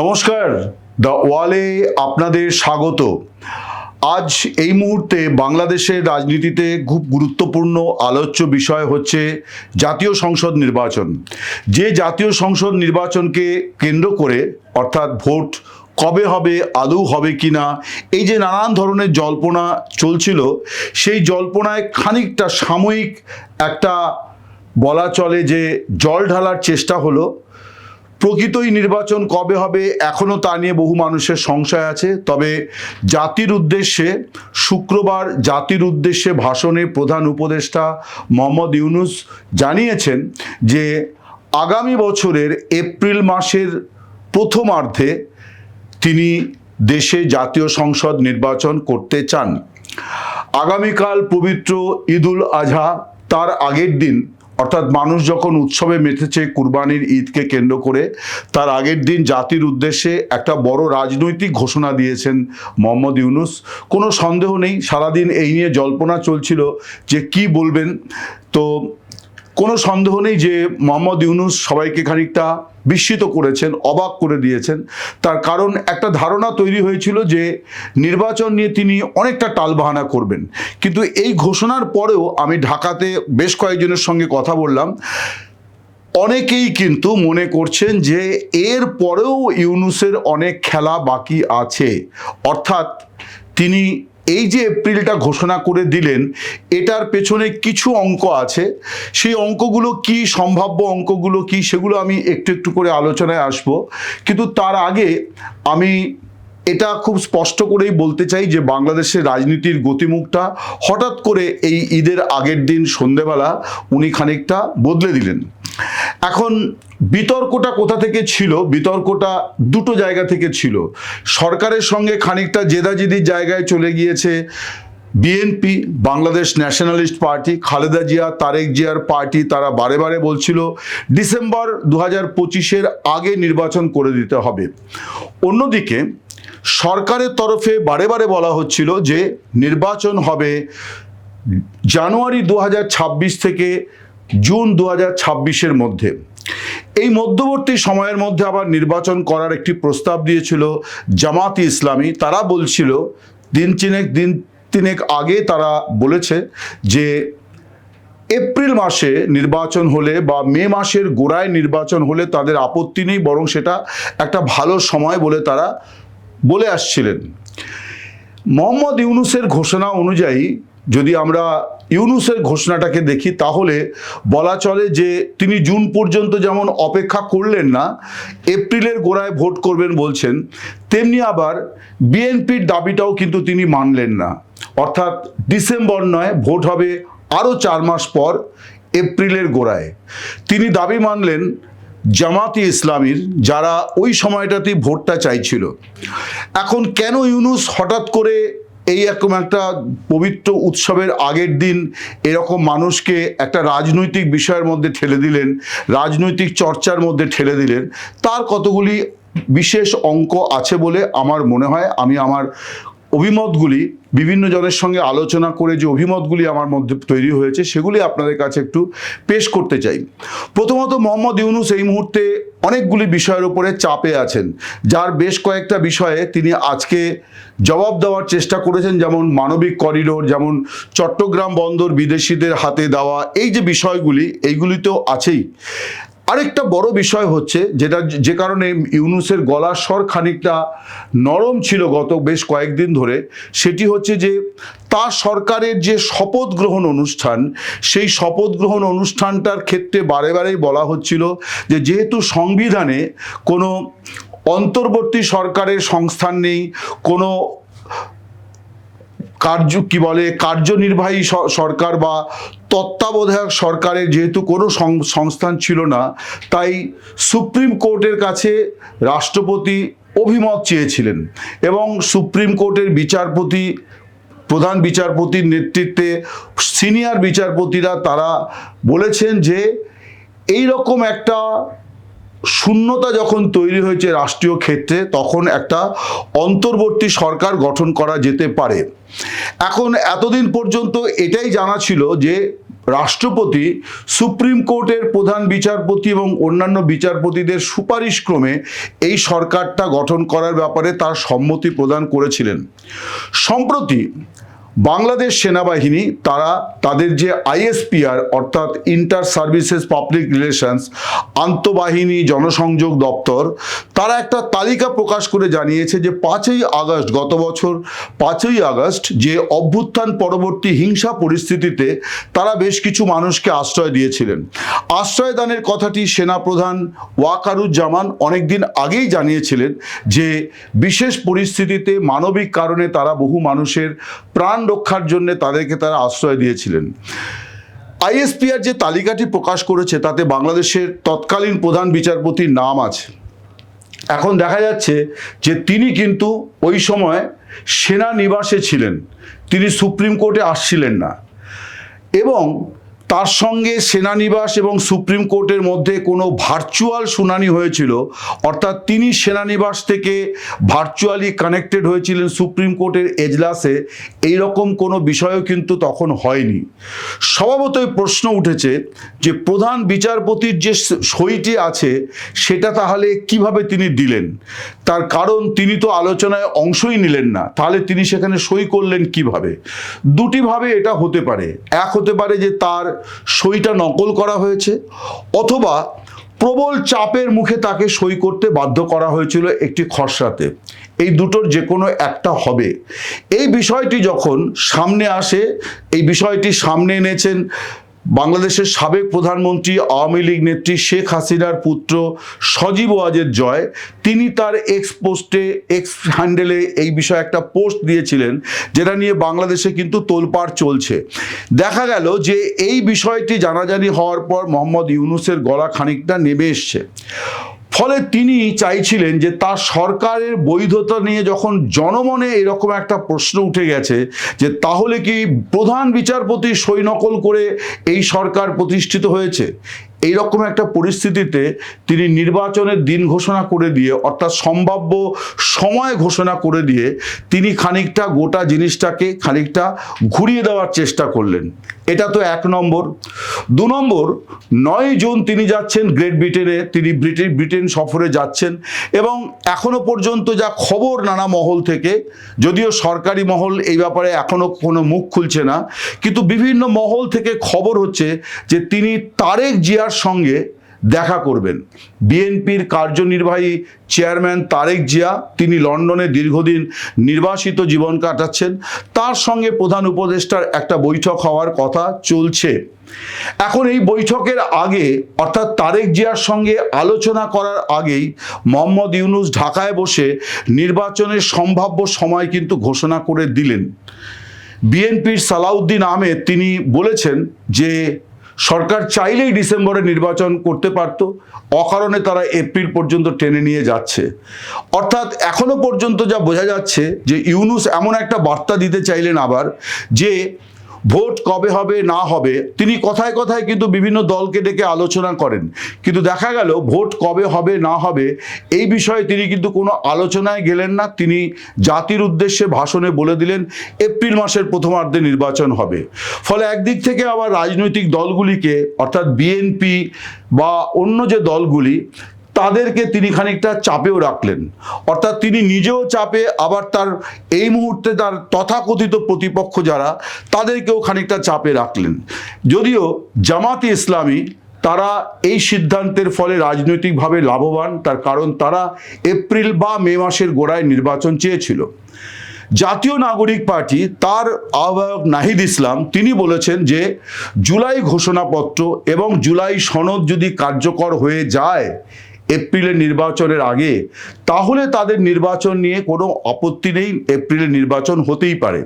নমস্কার দ্য ওয়ালে আপনাদের স্বাগত। আজ এই মুহূর্তে বাংলাদেশের রাজনীতিতে খুব গুরুত্বপূর্ণ আলোচ্য বিষয় হচ্ছে জাতীয় সংসদ নির্বাচন। যে জাতীয় সংসদ নির্বাচনকে কেন্দ্র করে, অর্থাৎ ভোট কবে হবে, আদৌ হবে কি না, এই যে নানান ধরনের জল্পনা চলছিল, সেই জল্পনায় খানিকটা সাময়িক একটা বলা চলে যে জল ঢালার চেষ্টা হলো। প্রকৃতই নির্বাচন কবে হবে এখনও তা নিয়ে বহু মানুষের সংশয় আছে। তবে জাতির উদ্দেশ্যে শুক্রবার জাতির উদ্দেশ্যে ভাষণে প্রধান উপদেষ্টা মোহাম্মদ ইউনুস জানিয়েছেন যে আগামী বছরের এপ্রিল মাসের প্রথমার্ধে তিনি দেশে জাতীয় সংসদ নির্বাচন করতে চান। আগামীকাল পবিত্র ঈদুল আজহা, তার আগের দিন অর্থাৎ মানুষ যখন উৎসবে মেতেছে কুরবানির ঈদকে কেন্দ্র করে, তার আগের দিন জাতির উদ্দেশ্যে একটা বড় রাজনৈতিক ঘোষণা দিয়েছেন মোহাম্মদ ইউনুস। কোনো সন্দেহ নেই, সারাদিন এই নিয়ে জল্পনা চলছিল যে কি বলবেন। তো কোনো সন্দেহ নেই যে মোহাম্মদ ইউনুস সবাইকে খানিকটা বিস্মিত করেছেন, অবাক করে দিয়েছেন। তার কারণ একটা ধারণা তৈরি হয়েছিল যে নির্বাচন নিয়ে তিনি অনেকটা টালবাহানা করবেন। কিন্তু এই ঘোষণার পরেও আমি ঢাকাতে বেশ কয়েকজনের সঙ্গে কথা বললাম। অনেকেই কিন্তু মনে করছেন যে এর পরেও ইউনুসের অনেক খেলা বাকি আছে। অর্থাৎ তিনি এই যে এপ্রিলটা ঘোষণা করে দিলেন, এটার পেছনে কিছু অঙ্ক আছে। সেই অঙ্কগুলো কি, সম্ভাব্য অঙ্কগুলো কি, সেগুলো আমি একটু একটু করে আলোচনায় আসব। কিন্তু তার আগে আমি এটা খুব স্পষ্ট করেই বলতে চাই যে বাংলাদেশের রাজনীতির গতিমুখটা হঠাৎ করে এই ঈদের আগের দিন সন্ধেবেলা উনি খানিকটা বদলে দিলেন। এখন বিতর্কটা কোথা থেকে ছিল? বিতর্কটা দুটো জায়গা থেকে ছিল। সরকারের সঙ্গে খানিকটা জেদাজেদির জায়গায় চলে গিয়েছে BNP, Bangladesh nationalist party, Khaleda Zia, Tarek জিয়ার পার্টি, তারা বারে বারে বলছিল, ডিসেম্বর দু হাজার পঁচিশের আগে নির্বাচন করে দিতে হবে। অন্যদিকে, সরকারের তরফে বারে বারে বলা হচ্ছিল যে, নির্বাচন হবে জানুয়ারি দু হাজার ছাব্বিশ থেকে জুন দু হাজার মধ্যে। এই মধ্যবর্তী সময়ের মধ্যে আবার নির্বাচন করার একটি প্রস্তাব দিয়েছিল জামাতি ইসলামী। তারা বলছিল, দিন চিনেক দিন তিনেক আগে তারা বলেছে যে, এপ্রিল মাসে নির্বাচন হলে বা মে মাসের গোড়ায় নির্বাচন হলে তাদের আপত্তি নেই, বরং সেটা একটা ভালো সময় বলে তারা বলে আসছিলেন। মোহাম্মদ ইউনুসের ঘোষণা অনুযায়ী যদি আমরা ইউনুসের ঘোষণাটাকে দেখি, তাহলে বলা চলে যে তিনি জুন পর্যন্ত যেমন অপেক্ষা করলেন না, এপ্রিলের গোড়ায় ভোট করবেন বলছেন, তেমনি আবার বিএনপির দাবিটাও কিন্তু তিনি মানলেন না। অর্থাৎ ডিসেম্বর নয়, ভোট হবে আরও চার মাস পর এপ্রিলের গোড়ায়। তিনি দাবি মানলেন জামাতি ইসলামীর যারা ওই সময়টাতেই ভোটটা চাইছিল। এখন কেন ইউনুস হঠাৎ করে এই এরকম একটা পবিত্র উৎসবের আগের দিন এরকম মানুষকে একটা রাজনৈতিক বিষয়ের মধ্যে ঠেলে দিলেন, রাজনৈতিক চর্চার মধ্যে ঠেলে দিলেন। তার কতগুলি বিশেষ অঙ্ক আছে বলে আমার মনে হয়, আমি আমার অভিমতগুলি, বিভিন্ন জনের সঙ্গে আলোচনা করে যে অভিমতগুলি আমার মধ্যে তৈরি হয়েছে, সেগুলি আপনাদের কাছে একটু পেশ করতে চাই। প্রথমত মোহাম্মদ ইউনুস এই মুহূর্তে অনেকগুলি বিষয়ের উপরে চাপে আছেন, যার বেশ কয়েকটা বিষয়ে তিনি আজকে জবাব দেওয়ার চেষ্টা করেছেন যেমন মানবিক করিডোর, যেমন চট্টগ্রাম বন্দর বিদেশিদের হাতে দেওয়া এই যে বিষয়গুলি এইগুলি তো আছেই। আরেকটা বড় বিষয় হচ্ছে যেটা যে কারণে ইউনুসের গলার স্বর খানিকটা নরম ছিল গত বেশ কয়েকদিন ধরে, সেটি হচ্ছে যে তার সরকারের যে শপথ গ্রহণ অনুষ্ঠান, সেই শপথ গ্রহণ অনুষ্ঠানটার ক্ষেত্রে বারে বারেই বলা হচ্ছিল যে যেহেতু সংবিধানে কোনো অন্তর্বর্তী সরকারের সংস্থান নেই, কোনো কার্য, কি বলে, কার্যনির্বাহী সরকার বা তত্ত্বাবধায়ক সরকারের যেহেতু কোনো সংস্থান ছিল না, তাই সুপ্রিম কোর্টের কাছে রাষ্ট্রপতি অভিমত চেয়েছিলেন এবং সুপ্রিম কোর্টের বিচারপতি, প্রধান বিচারপতির নেতৃত্বে সিনিয়র বিচারপতিরা তারা বলেছেন যে এই রকম একটা শূন্যতা যখন তৈরি হয়েছে রাষ্ট্রীয় ক্ষেত্রে, তখন একটা অন্তর্বর্তী সরকার গঠন করা যেতে পারে। এখন এতদিন পর্যন্ত এটাই জানা ছিল যে, রাষ্ট্রপতি, সুপ্রিম কোর্টের প্রধান বিচারপতি এবং অন্যান্য বিচারপতিদের সুপারিশক্রমে এই সরকারটা গঠন করার ব্যাপারে তার সম্মতি প্রদান করেছিলেন। সম্প্রতি বাংলাদেশ সেনাবাহিনী, তারা তাদের যে আইএসপিআর, অর্থাৎ ইন্টার সার্ভিসেস পাবলিক রিলেশনস আন্তঃবাহিনী জনসংযোগ দপ্তর, তারা একটা তালিকা প্রকাশ করে জানিয়েছে যে পাঁচই আগস্ট গত বছর, পাঁচই আগস্ট যে অভ্যুত্থান পরবর্তী হিংসা পরিস্থিতিতে তারা বেশ কিছু মানুষকে আশ্রয় দিয়েছিলেন। আশ্রয়দানের কথাটি সেনাপ্রধান ওয়াকারুজ্জামান অনেকদিন আগেই জানিয়েছিলেন যে বিশেষ পরিস্থিতিতে মানবিক কারণে তারা বহু মানুষের প্রাণ রক্ষার জন্য তাদেরকে তারা আশ্রয় দিয়েছিলেন। আইএসপিআর যে তালিকাটি প্রকাশ করেছে, তাতে বাংলাদেশের তৎকালীন প্রধান বিচারপতির নাম আছে। এখন দেখা যাচ্ছে যে তিনি কিন্তু ওই সময় সেনা নিবাসে ছিলেন। তিনি সুপ্রিম কোর্টে আসছিলেন না। এবং তার সঙ্গে সেনানিবাস এবং সুপ্রিম কোর্টের মধ্যে কোনো ভার্চুয়াল শুনানি হয়েছিল, অর্থাৎ তিনি সেনানিবাস থেকে ভার্চুয়ালি কানেক্টেড হয়েছিলেন সুপ্রিম কোর্টের এজলাসে এই রকম কোনো বিষয়ও কিন্তু তখন হয়নি। স্বভাবতই প্রশ্ন উঠেছে যে, প্রধান বিচারপতির যে সইটি আছে, সেটা তাহলে কীভাবে তিনি দিলেন? তার কারণ তিনি তো আলোচনায় অংশই নিলেন না, তাহলে তিনি সেখানে সই করলেন কীভাবে? দুটিভাবে এটা হতে পারে। এক হতে পারে যে তার সইটা নকল করা হয়েছে, অথবা প্রবল চাপের মুখে তাকে সই করতে বাধ্য করা হয়েছিল একটি খসড়াতে। এই দুটোর যে কোনো একটা হবে। এই বিষয়টি যখন সামনে আসে, এই বিষয়টি সামনে এনেছেন বাংলাদেশের সাবেক প্রধানমন্ত্রী আওয়ামী লীগ নেত্রী শেখ হাসিনার পুত্র সজীব ওয়াজের জয়, তিনি তার এক্স পোস্টে এক্স হ্যান্ডেলে এই বিষয়ে একটা পোস্ট দিয়েছিলেন, যেটা নিয়ে বাংলাদেশে কিন্তু তোলপাড় চলছে। দেখা গেল যে এই বিষয়টি জানাজানি হওয়ার পর মোহাম্মদ ইউনুসের গলা খানিকটা নেমে এসছে। ফলে তিনি চাইছিলেন যে তার সরকারের বৈধতা নিয়ে যখন জনমনে এরকম একটা প্রশ্ন উঠে গেছে যে তাহলে কি প্রধান বিচারপতি সই নকল করে এই সরকার প্রতিষ্ঠিত হয়েছে? এই রকম একটা পরিস্থিতিতে তিনি নির্বাচনের দিন ঘোষণা করে দিয়ে, অর্থাৎ সম্ভাব্য সময় ঘোষণা করে দিয়ে তিনি খানিকটা গোটা জিনিসটাকে খানিকটা ঘুরিয়ে দেওয়ার চেষ্টা করলেন। এটা তো এক নম্বর। দু নম্বর, নয় জুন তিনি যাচ্ছেন গ্রেট ব্রিটেনে, তিনি ব্রিটেন ব্রিটেন সফরে যাচ্ছেন এবং এখনও পর্যন্ত যা খবর নানা মহল থেকে, যদিও সরকারি মহল এই ব্যাপারে এখনও কোনো মুখ খুলছে না, কিন্তু বিভিন্ন মহল থেকে খবর হচ্ছে যে তিনি তারেক জিয়ার সঙ্গে দেখা করবেন। বিএনপির কার্যনির্বাহী চেয়ারম্যান তারেক জিয়া, তিনি লন্ডনে দীর্ঘদিন নির্বাসিত জীবন কাটাচ্ছেন। তার সঙ্গে প্রধান উপদেষ্টার একটা বৈঠক হওয়ার কথা চলছে। এখন এই বৈঠকের আগে, অর্থাৎ তারেক জিয়ার সঙ্গে আলোচনা করার আগেই মোহাম্মদ ইউনুস ঢাকায় বসে নির্বাচনের সম্ভাব্য সময় কিন্তু ঘোষণা করে দিলেন। বিএনপির সালাউদ্দিন আহমেদ, তিনি বলেছেন যে সরকার চাইলেই ডিসেম্বরে নির্বাচন করতে পারত। অকারণে তারা এপ্রিল পর্যন্ত টেনে নিয়ে যাচ্ছে। অর্থাৎ এখনও পর্যন্ত যা বোঝা যাচ্ছে যে ইউনুস এমন একটা বার্তা দিতে চাইলেন আবার যে ভোট কবে হবে, না হবে, তিনি কথায় কথায় কিন্তু বিভিন্ন দলকে ডেকে আলোচনা করেন। কিন্তু দেখা গেল, ভোট কবে হবে, না হবে, এই বিষয়ে তিনি কিন্তু কোনো আলোচনায় গেলেন না। তিনি জাতির উদ্দেশ্যে ভাষণে বলে দিলেন, এপ্রিল মাসের প্রথমার্ধে নির্বাচন হবে। ফলে একদিক থেকে আবার রাজনৈতিক দলগুলিকে, অর্থাৎ বিএনপি বা অন্য যে দলগুলি তাদেরকে তিনি খানিকটা চাপেও রাখলেন। অর্থাৎ তিনি নিজেও চাপে, আবার তার এই মুহূর্তে তার তথাকথিত প্রতিপক্ষ যারা, তাদেরকেও খানিকটা চাপে রাখলেন। যদিও জামাতি ইসলামী তারা এই সিদ্ধান্তের ফলে রাজনৈতিকভাবে লাভবান, তার কারণ তারা এপ্রিল বা মে মাসের গোড়ায় নির্বাচন চেয়েছিল। জাতীয় নাগরিক পার্টি, তার আহ্বায়ক নাহিদ ইসলাম, তিনি বলেছেন যে, জুলাই ঘোষণাপত্র এবং জুলাই সনদ যদি কার্যকর হয়ে যায় এপ্রিলের নির্বাচনের আগে, তাহলে তাদের নির্বাচন নিয়ে কোনো আপত্তি নেই, এপ্রিলের নির্বাচন হতেই পারে।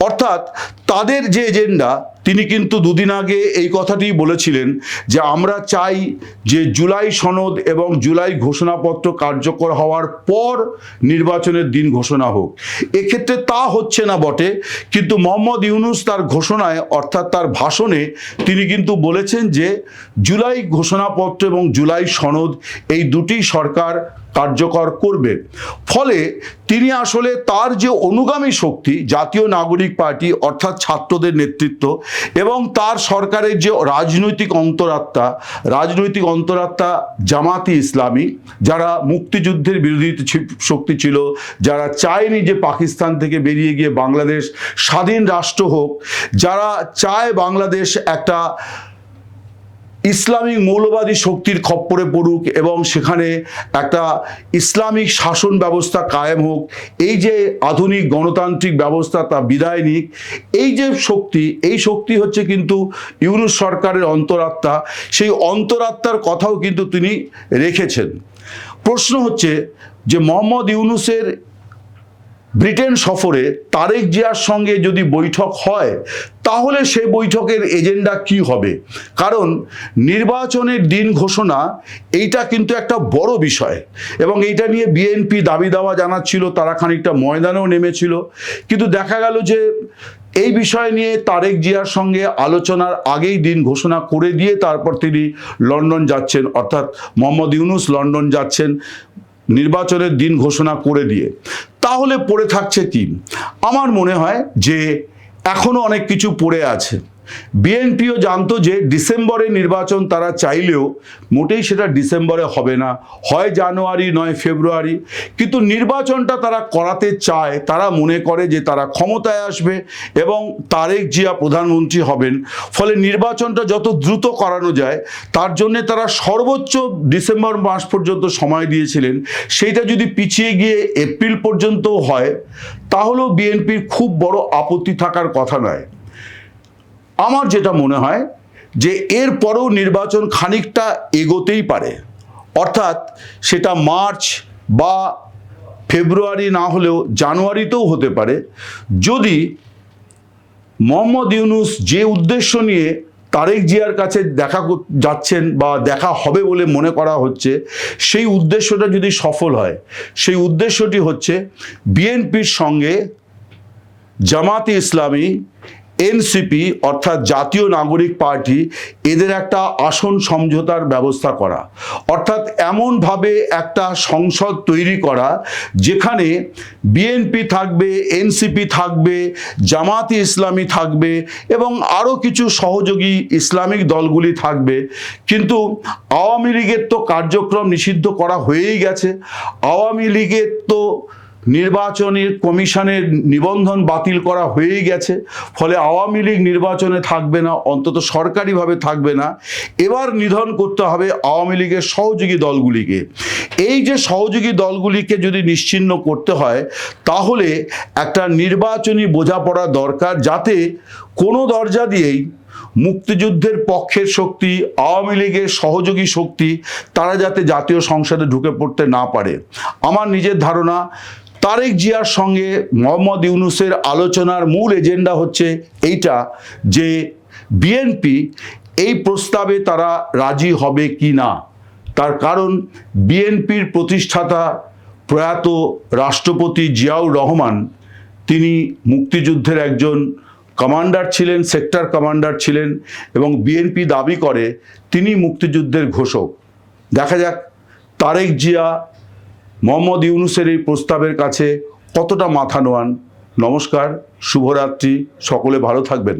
অর্থাৎ তাদের যে এজেন্ডা তিনি কিন্তু দুদিন আগে এই কথাটি বলেছিলেন যে আমরা চাই যে জুলাই সনদ এবং জুলাই ঘোষণাপত্র কার্যকর হওয়ার পর নির্বাচনের দিন ঘোষণা হোক। এক্ষেত্রে তা হচ্ছে না বটে, কিন্তু মোহাম্মদ ইউনুস তার ঘোষণায় অর্থাৎ তার ভাষণে তিনি কিন্তু বলেছেন যে জুলাই ঘোষণাপত্র এবং জুলাই সনদ এই দুটি সরকার কার্যকর করবে। ফলে তিনি আসলে তার যে অনুগামী শক্তি, জাতীয় নাগরিক পার্টি অর্থাৎ ছাত্রদের নেতৃত্ব এবং তার সরকারের যে রাজনৈতিক অন্তরাত্মা রাজনৈতিক অন্তরাত্মা জামাতি ইসলামী, যারা মুক্তিযুদ্ধের বিরোধী শক্তি ছিল, যারা চায়নি যে পাকিস্তান থেকে বেরিয়ে গিয়ে বাংলাদেশ স্বাধীন রাষ্ট্র হোক, যারা চায় বাংলাদেশ একটা ইসলামিক মৌলবাদী শক্তির খপ্পরে পড়ুক এবং সেখানে একটা ইসলামিক শাসন ব্যবস্থা কায়েম হোক, এই যে আধুনিক গণতান্ত্রিক ব্যবস্থা তা বিদায় নিক, এই যে শক্তি, এই শক্তি হচ্ছে কিন্তু ইউনুস সরকারের অন্তরাত্মা। সেই অন্তরাত্মার কথাও কিন্তু তিনি রেখেছেন। প্রশ্ন হচ্ছে যে মোহাম্মদ ইউনুসের ব্রিটেন সফরে তারেক জিয়ার সঙ্গে যদি বৈঠক হয়, তাহলে সে বৈঠকের এজেন্ডা কি হবে? কারণ নির্বাচনের দিন ঘোষণা, এইটা কিন্তু একটা বড় বিষয়। এবং এইটা নিয়ে বিএনপি দাবি দাওয়া জানাচ্ছিল, তারা খানিকটা ময়দানেও নেমেছিল। কিন্তু দেখা গেল যে, এই বিষয় নিয়ে তারেক জিয়ার সঙ্গে আলোচনার আগেই দিন ঘোষণা করে দিয়ে তারপর তিনি লন্ডন যাচ্ছেন। অর্থাৎ মোহাম্মদ ইউনুস লন্ডন যাচ্ছেন। নির্বাচনের দিন ঘোষণা করে দিয়ে। তাহলে পড়ে থাকছে কি? আমার মনে হয় যে এখনও অনেক কিছু পড়ে আছে। বিএনপিও জানতো যে ডিসেম্বরে নির্বাচন তারা চাইলেও মোটেই সেটা ডিসেম্বরে হবে না। হয় জানুয়ারি, নয় ফেব্রুয়ারি। কিন্তু নির্বাচনটা তারা করাতে চায়, তারা মনে করে যে তারা ক্ষমতায় আসবে এবং তারেক জিয়া প্রধানমন্ত্রী হবেন। ফলে নির্বাচনটা যত দ্রুত করানো যায়, তার জন্য তারা সর্বোচ্চ ডিসেম্বর মাস পর্যন্ত সময় দিয়েছিলেন। সেইটা যদি পিছিয়ে গিয়ে এপ্রিল পর্যন্ত হয়, তাহলেও বিএনপির খুব বড় আপত্তি থাকার কথা নয়। আমার যেটা মনে হয় যে এর পরেও নির্বাচন খানিকটা এগোতেই পারে। অর্থাৎ সেটা মার্চ বা ফেব্রুয়ারি না হলেও জানুয়ারিতেও হতে পারে। যদি মোহাম্মদ ইউনুস যে উদ্দেশ্য নিয়ে তারেক জিয়ার কাছে দেখা যাচ্ছেন বা দেখা হবে বলে মনে করা হচ্ছে, সেই উদ্দেশ্যটা যদি সফল হয়, সেই উদ্দেশ্যটি হচ্ছে বিএনপির সঙ্গে জামাতে ইসলামী এনসিপি, অর্থাৎ জাতীয় নাগরিক পার্টি, এদের একটা আসন সমঝোতার ব্যবস্থা করা। অর্থাৎ এমনভাবে একটা সংসদ তৈরি করা, যেখানে বিএনপি থাকবে, এনসিপি থাকবে জামাতি ইসলামী থাকবে, এবং আরও কিছু সহযোগী ইসলামিক দলগুলি থাকবে। কিন্তু আওয়ামী লীগের তো কার্যক্রম নিষিদ্ধ করা হয়েই গেছে। আওয়ামী লীগের তো নির্বাচনের কমিশনের নিবন্ধন বাতিল করা হয়েই গেছে, ফলে আওয়ামী লীগ নির্বাচনে থাকবে না, অন্তত সরকারিভাবে থাকবে না। এবার নিধন করতে হবে আওয়ামী লীগের সহযোগী দলগুলিকে। এই যে সহযোগী দলগুলিকে যদি নিশ্চিহ্ন করতে হয়, তাহলে একটা নির্বাচনী বোঝাপড়া দরকার, যাতে কোনো দরজা দিয়েই মুক্তিযুদ্ধের পক্ষের শক্তি, আওয়ামী লীগের সহযোগী শক্তি, তারা যাতে জাতীয় সংসদে ঢুকে পড়তে না পারে। আমার নিজের ধারণা তারেক জিয়ার সঙ্গে মোহাম্মদ ইউনুসের আলোচনার মূল এজেন্ডা হচ্ছে এইটা যে বিএনপি এই প্রস্তাবে তারা রাজি হবে কি না। তার কারণ বিএনপির প্রতিষ্ঠাতা প্রয়াত রাষ্ট্রপতি জিয়াউর রহমান, তিনি মুক্তিযুদ্ধের একজন কমান্ডার ছিলেন, সেক্টর কমান্ডার ছিলেন এবং বিএনপি দাবি করে তিনি মুক্তিযুদ্ধের ঘোষক। দেখা যাক, তারেক জিয়া মোহাম্মদ ইউনুসের এই প্রস্তাবের কাছে কতটা মাথা নোয়ান? নমস্কার শুভরাত্রি সকলে ভালো থাকবেন।